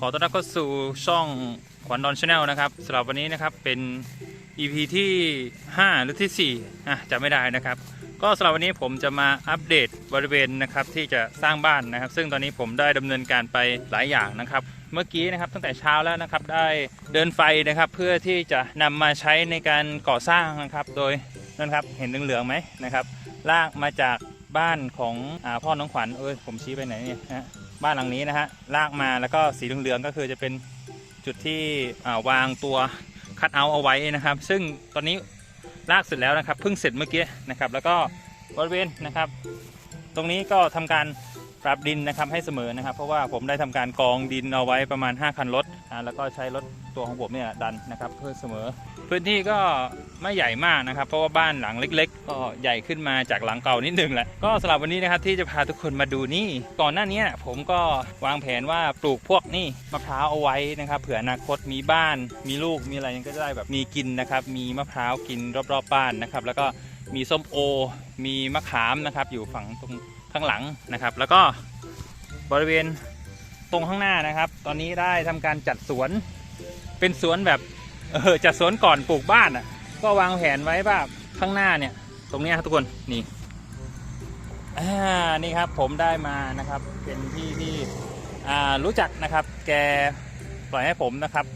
ขอต้อนรับเข้าสู่ช่องขวัญดอนชาแนลนะครับสำหรับวันนี้นะครับเป็น EP ที่ 5 หรือที่4อะจำไม่ได้นะครับ ก็สำหรับวันนี้ผมจะมาอัปเดตบริเวณนะครับที่จะสร้างบ้านนะครับ ซึ่งตอนนี้ผมได้ดำเนินการไปหลายอย่างนะครับ เมื่อกี้นะครับตั้งแต่เช้าแล้วนะครับได้เดินไฟนะครับเพื่อที่จะนำมาใช้ในการก่อสร้างนะครับ โดยนั่นครับเห็นเหลืองๆไหมนะครับลากมาจากบ้านของอพ่อน้องขวัญเอ้ยผมชี้ไปไหนเนี่ยฮะ บ้านหลังนี้นะฮะลากมาแล้วก็สีเหลืองๆก็คือจะเป็นจุดที่าวางตัวคัดเอาท์เอาไว้นะครับ ซึ่งตอนนี้ลากเสร็จแล้วนะครับเพิ่งเสร็จเมื่อกี้นะครับ แล้วก็บริเวณนะครับ ตรงนี้ก็ทำการ ปรับดินนะครับให้เสมอนะครับ เพราะว่าผมได้ทำการกองดินเอาไว้ประมาณ 5 คันรถแล้วก็ใช้รถตัวของผมเนี่ยดันนะครับ เพื่อเสมอ พื้นที่ก็ไม่ใหญ่มากนะครับ เพราะว่าบ้านหลังเล็ก ๆ ก็ใหญ่ขึ้นมาจากหลังเก่านิดนึงแหละก็สำหรับวันนี้นะครับที่จะพาทุกคนมาดูนี่ก่อนหน้านี้ผมก็วางแผนว่าปลูกพวกนี่มะพร้าวเอาไว้นะครับเผื่ออนาคตมีบ้าน มีลูกมีอะไรก็จะได้แบบมีกินนะครับ มีมะพร้าวกินรอบๆบ้านนะครับ แล้วก็มีส้มโอ มีมะขามนะครับ อยู่ฝั่งตรง ข้างหลังนะครับ แล้วก็บริเวณตรงข้างหน้านะครับ ตอนนี้ได้ทำการจัดสวนเป็นสวนแบบเออจัดสวนก่อนปลูกบ้านอะ ก็วางแผนไว้ว่าข้างหน้าเนี่ย ตรงนี้ครับทุกคนนี่อ่านี่ครับผมได้มานะครับเป็นที่ที่อ่ารู้จักนะครับ แกปล่อยให้ผมนะครับ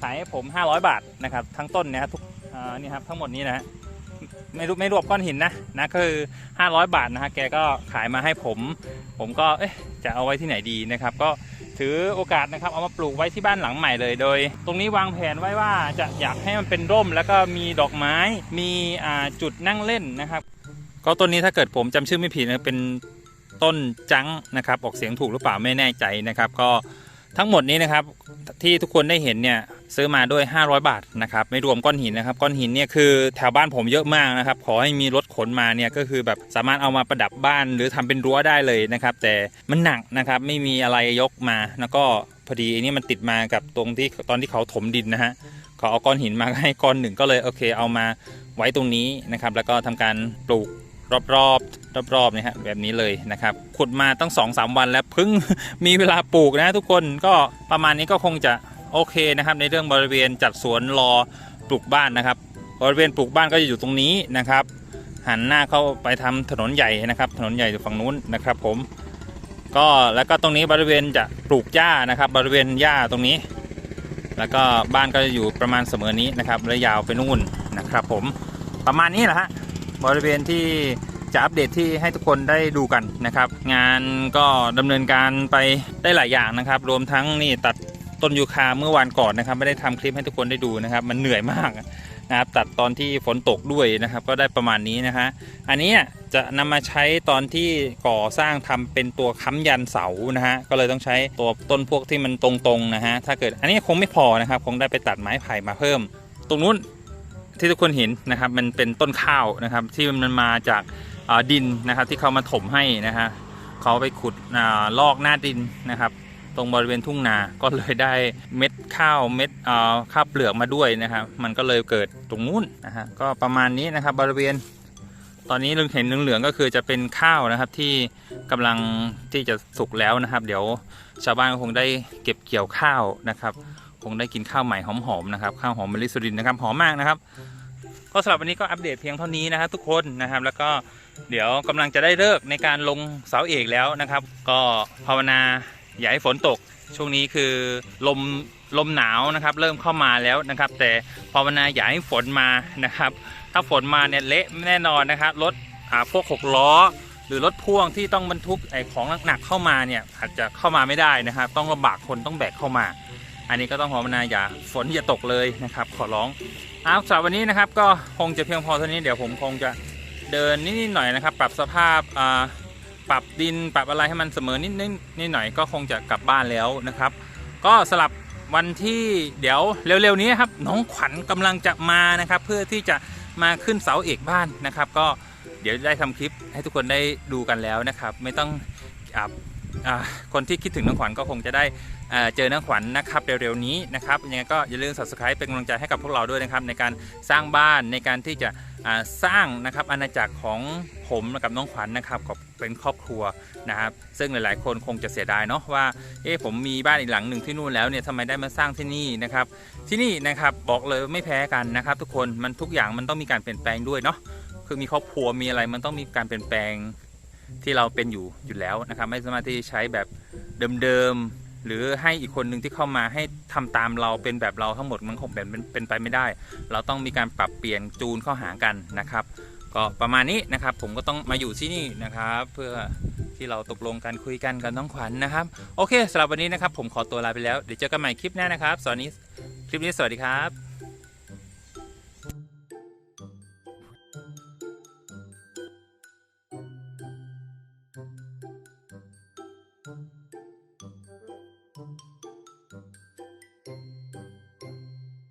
ขายให้ผม 500 บาทนะครับ ทั้งต้นนะครับทุกอ่านี่ครับทั้งหมดนี้นะฮะ ไม่รู้ไม่รวมก้อนหินนะนะคือ 500 บาทนะฮะแกก็ขายมาให้ผม ผมก็เอ๊ะจะเอาไว้ที่ไหนดีนะครับ ก็ถือโอกาสนะครับเอามาปลูกไว้ที่บ้านหลังใหม่เลยโดย ตรงนี้วางแผนไว้ว่าจะอยากให้มันเป็นร่ม แล้วก็มีดอกไม้มีอ่าจุดนั่งเล่นนะครับ ก็ต้นนี้ถ้าเกิดผมจำชื่อไม่ผิดนะเป็นต้นจังนะครับออกเสียงถูกหรือเปล่าไม่แน่ใจนะครับ ก็ ทั้งหมดนี้นะครับที่ทุกคนได้เห็นเนี่ยซื้อมาด้วย 500 บาทนะครับไม่รวมก้อนหินนะครับก้อนหินเนี่ยคือแถวบ้านผมเยอะมากนะครับขอให้มีรถขนมาเนี่ยก็คือแบบสามารถเอามาประดับบ้านหรือทำเป็นรั้วได้เลยนะครับแต่มันหนักนะครับไม่มีอะไรยกมาแล้วก็พอดีอันนี้มันติดมากับตรงที่ตอนที่เขาถมดินนะฮะเขาเอาก้อนหินมาให้ก้อนหนึ่งก็เลยโอเคเอามาไว้ตรงนี้นะครับแล้วก็ทำการปลูก รอบรอบรอบรอบๆเนี่ยฮะแบบนี้เลยนะครับ ขุดมาตั้ง2อสวันแล้วเพิ่งมีเวลาปลูกนะทุกคนก็ประมาณนี้ก็คงจะโอเคนะครับ ในเรื่องบริเวณจัดสวนรอปลูกบ้านนะครับ บริเวณปลูกบ้านก็จะอยู่ตรงนี้นะครับ หันหน้าเข้าไปทำถนนใหญ่นะครับ ถนนใหญ่อยู่ฝั่งนู้นนะครับผมก็แล้วก็ตรงนี้บริเวณจะปลูกหญ้านะครับ บริเวณหญ้าตรงนี้ แล้วก็บ้านก็จะอยู่ประมาณเสมอนี้นะครับและยาวไปนู่นนะครับ ผมประมาณนี้แหละฮะ บริเวณที่จะอัปเดตที่ให้ทุกคนได้ดูกันนะครับ งานก็ดำเนินการไปได้หลายอย่างนะครับ รวมทั้งนี่ตัดต้นยูคาเมื่อวานก่อนนะครับ ไม่ได้ทำคลิปให้ทุกคนได้ดูนะครับ มันเหนื่อยมากนะครับ ตัดตอนที่ฝนตกด้วยนะครับ ก็ได้ประมาณนี้นะฮะอันนี้จะนำมาใช้ตอนที่ก่อสร้างทำเป็นตัวค้ำยันเสานะฮะก็เลยต้องใช้ตัวต้นพวกที่มันตรงๆนะฮะถ้าเกิดอันนี้คงไม่พอนะครับ คงได้ไปตัดไม้ไผ่มาเพิ่ม ตรงนู้น ที่ทุกคนเห็นนะครับมันเป็นต้นข้าวนะครับ ที่มันมาจากดินนะครับที่เขามาถมให้นะฮะเขาไปขุดอลอกหน้าดินนะครับ ตรงบริเวณทุ่งนาก็เลยได้เม็ดข้าวเม็ดข้าวเปลือกมาด้วยนะครับมันก็เลยเกิดตรงนู้นนะฮะก็ประมาณนี้นะครับบริเวณตอนนี้เราเห็นเหลืองๆก็คือจะเป็นข้าวนะครับที่กำลังที่จะสุกแล้วนะครับ เดี๋ยวชาวบ้านก็คงได้เก็บเกี่ยวข้าวนะครับ คงได้กินข้าวใหม่หอมๆนะครับข้าวหอมมะลิสุรินนะครับหอมมากนะครับ ก็สำหรับวันนี้ก็อัปเดตเพียงเท่านี้นะครับทุกคนนะครับ แล้วก็เดี๋ยวกำลังจะได้เลิกในการลงเสาเอกแล้วนะครับ ก็ภาวนาอย่าให้ฝนตก ช่วงนี้คือลมลมหนาวนะครับ เริ่มเข้ามาแล้วนะครับ แต่ภาวนาอย่าให้ฝนมานะครับ ถ้าฝนมาเนี่ยเละแน่นอนนะครับรถอ่าพวกหกล้อหรือรถพ่วงที่ต้องบรรทุกไอ้ของหนักๆเข้ามาเนี่ยอาจจะเข้ามาไม่ได้นะครับ ต้องลำบากคนต้องแบกเข้ามา อันนี้ก็ต้องภาวนาอย่าฝนอย่าตกเลยนะครับขอร้องเอาสำหรับวันนี้นะครับก็คงจะเพียงพอเท่านี้เดี๋ยวผมคงจะเดินนิดๆหน่อยนะครับ ปรับสภาพอ่าปรับดินปรับอะไรให้มันเสมอนิดนิดนิดหน่อยก็คงจะกลับบ้านแล้วนะครับ ก็สลับวันที่เดี๋ยวเร็วๆนี้ครับน้องขวัญกำลังจะมานะครับ เพื่อที่จะมาขึ้นเสาเอกบ้านนะครับ ก็เดี๋ยวได้ทำคลิปให้ทุกคนได้ดูกันแล้วนะครับ ไม่ต้องอ่าอ่า คนที่คิดถึงน้องขวัญก็คงจะได้เเจอน้องขวัญนะครับเร็วๆนี้นะครับยังไงก็อย่าลืม subscribe เป็นกำลังใจให้กับพวกเราด้วยนะครับในการสร้างบ้านในการที่จะสร้างนะครับอาณาจักรของผมกับน้องขวัญนะครับกับเป็นครอบครัวนะครับ ซึ่งหลายๆ คนคงจะเสียดายเนาะว่าเอ๊ะผมมีบ้านอีกหลังหนึ่งที่นู่นแล้วเนี่ยทำไมได้มาสร้างที่นี่นะครับที่นี่นะครับบอกเลยไม่แพ้กันนะครับ ทุกคนมันทุกอย่างมันต้องมีการเปลี่ยนแปลงด้วยเนาะคือมีครอบครัวมีอะไรมันต้องมีการเปลี่ยนแปลง ที่เราเป็นอยู่อยู่แล้วนะครับ ไม่สามารถที่ใช้แบบเดิมๆหรือให้อีกคนหนึ่งที่เข้ามาให้ทำตามเราเป็นแบบเราทั้งหมดมันคงเป็นเป็นไปไม่ได้ เราต้องมีการปรับเปลี่ยนจูนเข้าหากันนะครับ ก็ประมาณนี้นะครับ ผมก็ต้องมาอยู่ที่นี่นะครับ เพื่อที่เราตกลงกันคุยกันกับน้องขวัญนะครับ โอเคสำหรับวันนี้นะครับ ผมขอตัวลาไปแล้วเดี๋ยวเจอกันใหม่คลิปหน้านะครับสวัสดีคลิปนี้สวัสดีครับ